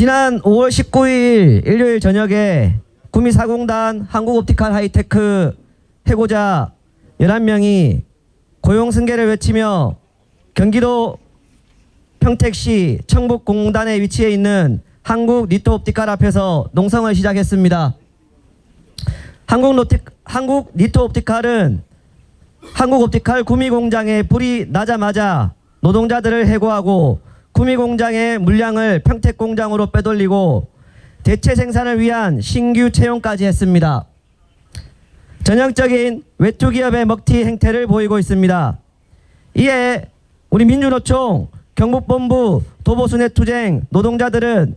지난 5월 19일 일요일 저녁에 구미사공단 한국옵티칼 하이테크 해고자 11명이 고용 승계를 외치며 경기도 평택시 청북공단에 위치해 있는 한국 리토옵티칼 앞에서 농성을 시작했습니다. 한국 노티, 한국 리토옵티칼은 한국옵티칼 구미 공장에 불이 나자마자 노동자들을 해고하고 구미 공장의 물량을 평택 공장으로 빼돌리고 대체 생산을 위한 신규 채용까지 했습니다. 전형적인 외투 기업의 먹튀 행태를 보이고 있습니다. 이에 우리 민주노총 경북본부 도보순회 투쟁 노동자들은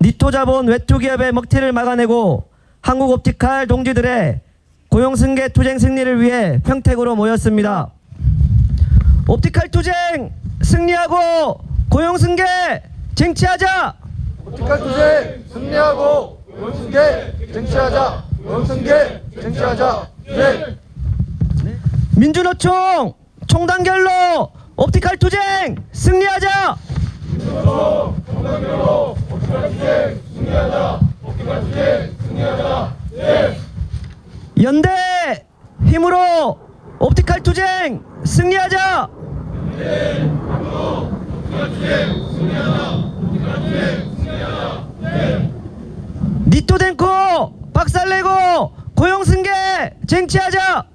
니토자본 외투 기업의 먹튀를 막아내고 한국옵티칼 동지들의 고용 승계 투쟁 승리를 위해 평택으로 모였습니다. 옵티칼 투쟁 승리하고 고용 승계 쟁취하자. 옵티칼 투쟁 승리하고 원승계 쟁취하자 원승계 쟁취하자 네 민주노총 총단결로 옵티칼 투쟁 승리하자. 연대 힘으로 옵티칼 투쟁 승리하자. 니토덴코 박살내고 고용 승계 쟁취하자.